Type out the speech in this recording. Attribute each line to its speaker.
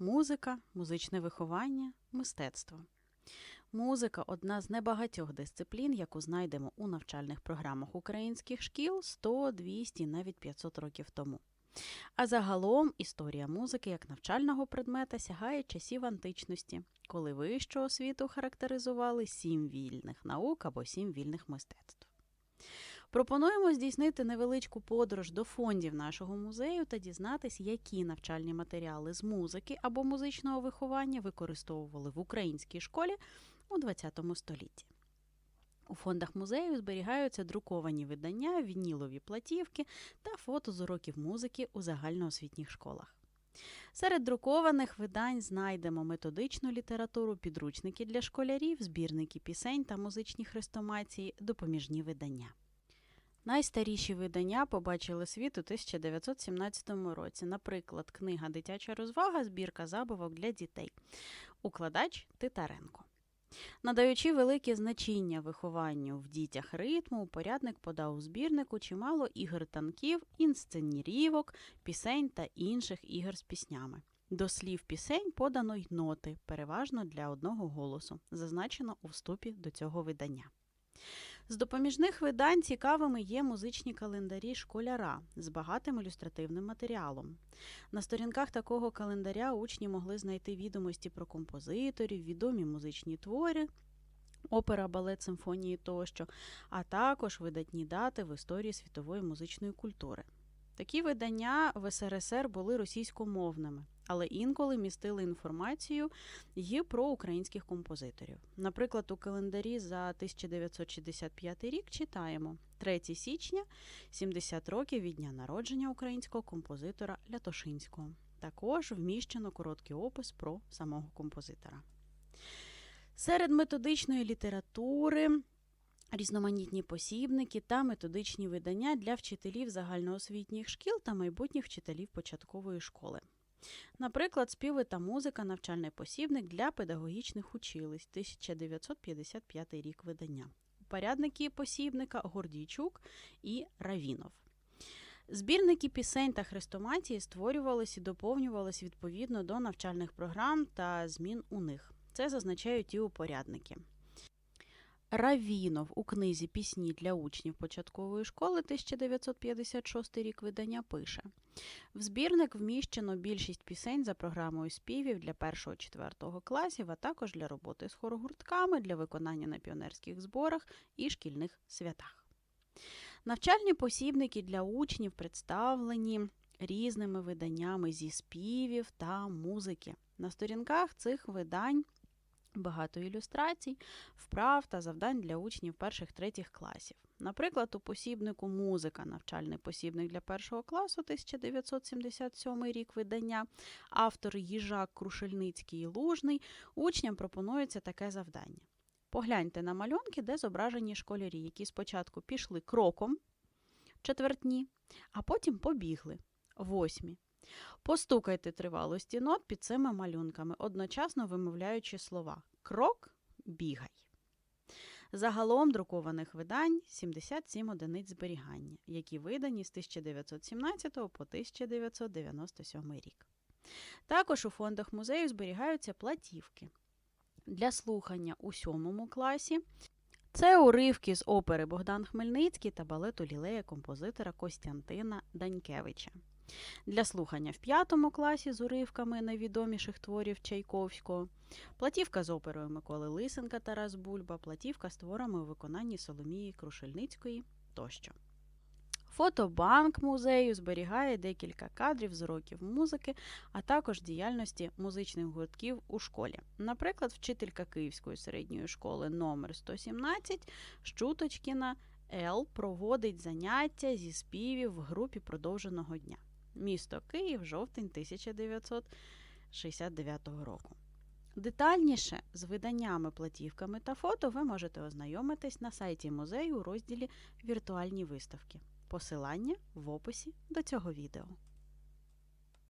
Speaker 1: музика, музичне виховання, мистецтво. Музика одна з небагатьох дисциплін, яку знайдемо у навчальних програмах українських шкіл 100, 200, навіть 500 років тому. А загалом історія музики як навчального предмета сягає часів античності, коли вищу освіту характеризували сім вільних наук або сім вільних мистецтв. Пропонуємо здійснити невеличку подорож до фондів нашого музею та дізнатись, які навчальні матеріали з музики або музичного виховання використовували в українській школі у ХХ столітті. У фондах музею зберігаються друковані видання, вінілові платівки та фото з уроків музики у загальноосвітніх школах. Серед друкованих видань знайдемо методичну літературу, підручники для школярів, збірники пісень та музичні хрестоматії, допоміжні видання. Найстаріші видання побачили світ у 1917 році. Наприклад, книга Дитяча розвага, збірка забавок для дітей. Укладач Титаренко. Надаючи велике значення вихованню в дітях ритму, порядник подав у збірнику чимало ігор танків, інсценірівок, пісень та інших ігор з піснями. До слів пісень подано й ноти, переважно для одного голосу, зазначено у вступі до цього видання. З допоміжних видань цікавими є музичні календарі школяра з багатим ілюстративним матеріалом. На сторінках такого календаря учні могли знайти відомості про композиторів, відомі музичні твори, опера, балет, симфонії тощо, а також видатні дати в історії світової музичної культури. Такі видання в СРСР були російськомовними, але інколи містили інформацію і про українських композиторів. Наприклад, у календарі за 1965 рік читаємо 3 січня 70 років від дня народження українського композитора Лятошинського. Також вміщено короткий опис про самого композитора. Серед методичної літератури різноманітні посібники та методичні видання для вчителів загальноосвітніх шкіл та майбутніх вчителів початкової школи. Наприклад, співи та музика навчальний посібник для педагогічних училищ 1955 рік видання. Порядники посібника Гордійчук і Равінов. Збірники пісень та хрестоматії створювалися і доповнювалися відповідно до навчальних програм та змін у них. Це зазначають і упорядники. Равінов у книзі Пісні для учнів початкової школи 1956 рік видання пише: в збірник вміщено більшість пісень за програмою співів для 1-4 класів, а також для роботи з хорогуртками, для виконання на піонерських зборах і шкільних святах. Навчальні посібники для учнів представлені різними виданнями зі співів та музики. На сторінках цих видань багато ілюстрацій, вправ та завдань для учнів перших-третіх класів. Наприклад, у посібнику Музика, навчальний посібник для першого класу 1977 рік видання, автор Їжак Крушельницький і Лужний, учням пропонується таке завдання. Погляньте на малюнки, де зображені школярі, які спочатку пішли кроком четвертні, а потім побігли восьмі. Постукайте тривалості нот під цими малюнками, одночасно вимовляючи слова крок, бігай. Загалом друкованих видань 77 одиниць зберігання, які видані з 1917 по 1997 рік. Також у фондах музею зберігаються платівки для слухання у сьомому класі. Це уривки з опери Богдан Хмельницький та балету лілея композитора Костянтина Данькевича. Для слухання в п'ятому класі з уривками найвідоміших творів Чайковського, платівка з оперою Миколи Лисенка Тарас Бульба, платівка з творами у виконанні Соломії Крушельницької тощо. Фотобанк музею зберігає декілька кадрів з уроків музики, а також діяльності музичних гуртків у школі. Наприклад, вчителька Київської середньої школи номер 117 Щуточкіна Л проводить заняття зі співів в групі продовженого дня. Місто Київ, жовтень 1969 року. Детальніше з виданнями, платівками та фото ви можете ознайомитись на сайті музею у розділі Віртуальні виставки. Посилання в описі до цього відео.